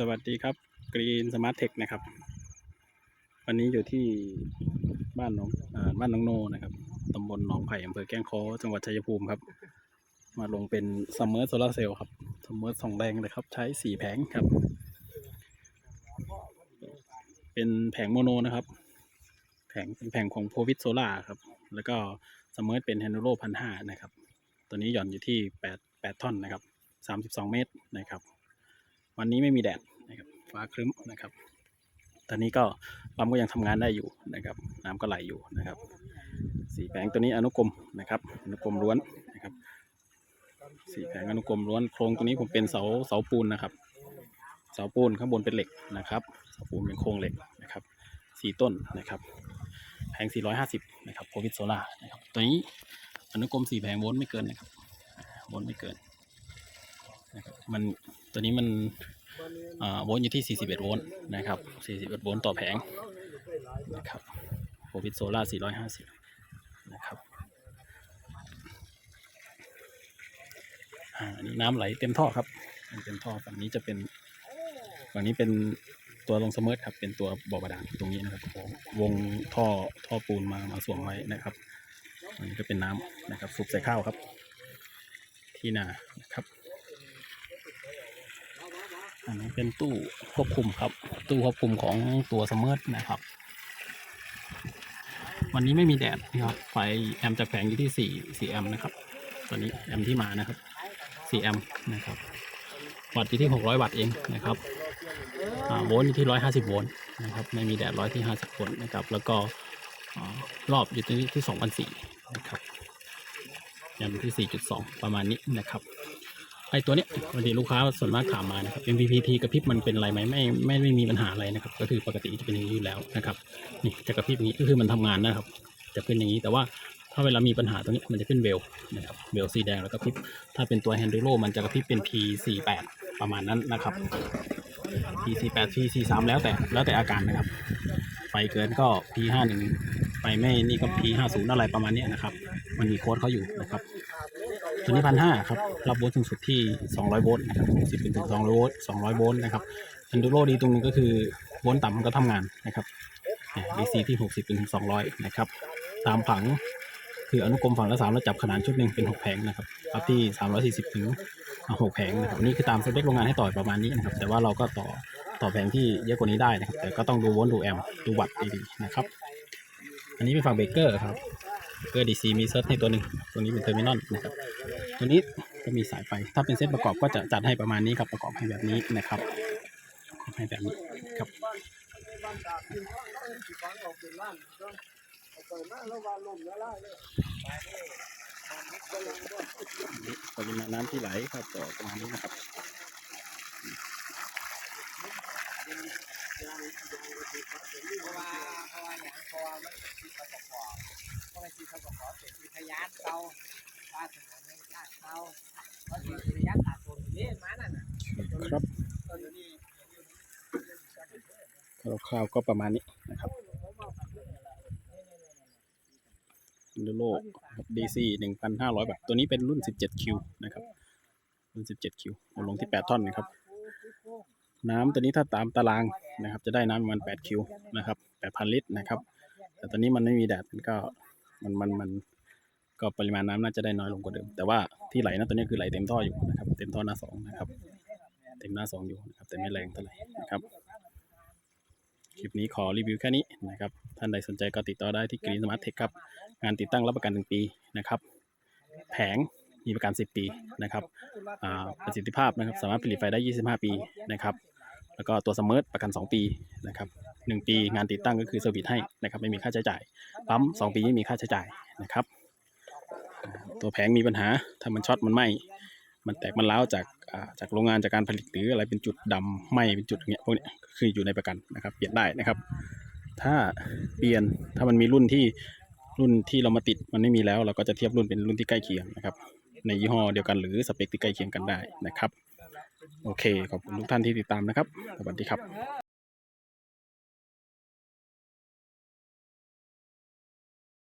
สวัสดีครับกรีนสมาร์ทเทคนะครับ วันนี้อยู่ที่บ้านหนองอบ้านหนองโนนะครับตำบลหนองไผ่อำเภอแก้งคอจังหวัดชัยภูมิครับ มาลงเป็นซัมเมอร์โซลาเซลล์ครับซัมเมอร์สองแรงเลยครับ ใช้สี่แผงครับ เป็นแผงโมโนนะครับ แผงเป็นแผงของโพวิตโซล่าครับ แล้วก็ซัมเมอร์เป็นแฮนโรพันห้านะครับ ตัวนี้หย่อนอยู่ที่แปดแปดท่อนนะครับสามสิบสองเมตรนะครับ วันนี้ไม่มีแดดนะครับฟ้าครึ้มนะครับ ตอนนี้ก็ปั๊มก็ยังทำงานได้อยู่นะครับ น้ำก็ไหลอยู่นะครับ สีแผงตัวนี้อนุกรมนะครับอนุกรมล้วนนะครับ สีแผงอนุกรมล้วนโครงตัวนี้ผมเป็นเสาเสาปูนนะครับ เสาปูนข้างบนเป็นเหล็กนะครับเสาปูนเป็นโครงเหล็กนะครับสีต้นนะครับแผง 450 นะครับโควิดโซล่านะครับ ตัวนี้อนุกรมสีแผงโวลต์ไม่เกินนะครับโวลต์ไม่เกินนะครับมัน ตัวนี้มันโวลต์อยู่ที่ 41 โวลต์นะครับ 41 โวลต์ต่อแผงนะครับโควิดโซล่า450 นะครับอันนี้น้ำไหลเต็มท่อครับเต็มท่อฝั่งนี้จะเป็นฝั่งนี้เป็นตัวลงสมิร์ทครับ เป็นตัวบ่อบาดาลตรงนี้นะครับวงท่อท่อปูนมามาสวมไว้นะครับอันนี้ก็เป็นน้ำนะครับสูบใส่ข้าวครับ ที่นานะครับ อันนี้เป็นตู้ควบคุมครับ ตู้ควบคุมของตัวสมเมอร์นะครับ วันนี้ไม่มีแดดนะครับไฟแอมจากแผงอยู่ที่4 4แอมนะครับ ตอนนี้แอมที่มานะครับ4แอมนะครับวัตต์อยู่ที่600วัตต์เองนะครับโวลต์อยู่ที่150โวลต์นะครับไม่มีแดดร้อยที่50โวลต์นะครับ แล้วก็รอบอยู่ที่ที่2,004นสี่นะครับแอมป์ที่4.2ประมาณนี้นะครับ ไอตัวเนี้ยวันนี้ลูกค้าส่วนมากถามมานะครับ MPPT กระพริบมันเป็นอะไรไหมไม่ไม่ไม่มีปัญหาอะไรนะครับ ก็คือปกติจะเป็นอย่างนี้อยู่แล้วนะครับนี่จะกระพริบอย่างนี้ก็คือมันทำงานนะครับ จะขึ้นอย่างนี้แต่ว่าถ้าเวลามีปัญหาตรงนี้มันจะขึ้นเบลนะครับเบลสีแดงแล้วก็พริบถ้าเป็นตัว Handuro มันจะกระพริบเป็น P48 ประมาณนั้นนะครับ P48 P43 แล้วแต่แล้วแต่อาการนะครับไฟเกินก็ P51 ไฟไม่นี่ก็ P50 อะไรประมาณนี้นะครับ มันมีโค้ดเขาอยู่นะครับ ตัวนี้พันห้าครับ รับโวลต์สูงสุดที่ 200 โวลต์นะครับ60เป็นถึง200 โวลต์ 200 โวลต์นะครับ Enduro ดีตรงนึงก็คือ โวลต์ต่ำมันก็ทำงานนะครับเนี่ย DC ที่ 60ถึง200 นะครับ ตามผังคืออนุกรมฝั่งละ3แล้วจับขนาดชุดหนึ่งเป็น 6 แผงนะครับรับที่ 340 ถึง 6 แผงนะครับนี่คือตามสเปคโรงงานให้ต่อประมาณนี้นะครับ แต่ว่าเราก็ต่อต่อแผงที่เยอะกว่านี้ได้นะครับ แต่ก็ต้องดูโวลต์ดูแอมป์ดูวัตต์ดีๆนะครับ อันนี้เป็นฝั่งเบเกอร์ครับ เกอร์ดีซีมีเซิร์ชให้ตัวหนึ่งตัวนี้เป็นเทอร์มินอลนะครับตัวนี้จะมีสายไฟ ถ้าเป็นเซตประกอบก็จะจัดให้ประมาณนี้ครับประกอบให้แบบนี้นะครับให้แบบนี้ครับปริมาณน้ำที่ไหลครับต่อประมาณนี้นะครับ เพราะว่าพราะว่าอย่างเพราะว่ามันเป็นที่เขาขอเพราะมันที่เขาขอเป็นที่พยานเก่าป้าถึงนั้นญาเก่าเพราะที่พยานตัดตัวนี้มานั่นน่ะครับตัวนี้คร่าวๆก็ประมาณนี้นะครับดูโลดีซีหนึ่งพันห้าร้อยบาท ตัวนี้เป็นรุ่นสิบเจ็ดคิวนะครับ รุ่นสิบเจ็ดคิวลงที่แปดท่อนนะครับ น้ำตัวนี้ถ้าตามตารางนะครับ จะได้น้ำประมาณแปดคิวนะครับ พันลิตรนะครับ แต่ตอนนี้มันไม่มีแดดมันก็มันมันมันก็ปริมาณน้ำน่าจะได้น้อยลงกว่าเดิม แต่ว่าที่ไหลนะตัวนี้คือไหลเต็มท่ออยู่นะครับ เต็มท่อหน้าสองนะครับ เต็มหน้าสองอยู่นะครับ แต่ไม่แรงเท่าไหร่นะครับ คลิปนี้ขอรีวิวแค่นี้นะครับ ท่านใดสนใจก็ติดต่อได้ที่กรีนสมาร์ทเทคครับ งานติดตั้งรับประกัน1ปีนะครับ แผงมีประกัน 10 ปีนะครับอ่าประสิทธิภาพนะครับ สามารถผลิตไฟได้ 25 ปีนะครับ แล้วก็ตัวสมอร์ทประกัน 2 ปีนะครับ1ปีงานติดตั้งก็คือเซอร์วิสให้นะครับไม่มีค่าใช้จ่ายปั๊ม2 ปีไม่มีค่าใช้จ่ายนะครับตัวแผงมีปัญหาถ้ามันช็อตมันไหมมันแตกมันร้าจากจากโรงงานจากการผลิตหรืออะไรเป็นจุดดำไหมเป็นจุดเงี้ยพวกเนี้ยคืออยู่ในประกันนะครับ เปลี่ยนได้นะครับ ถ้าเปลี่ยนถ้ามันมีรุ่นที่รุ่นที่เรามาติดมันไม่มีแล้ว เราก็จะเทียบรุ่นเป็นรุ่นที่ใกล้เคียงนะครับในยี่ห้อเดียวกันหรือสเปคที่ใกล้เคียงกันได้นะครับ โอเค ขอบคุณทุกท่านที่ติดตามนะครับ สวัสดีครับ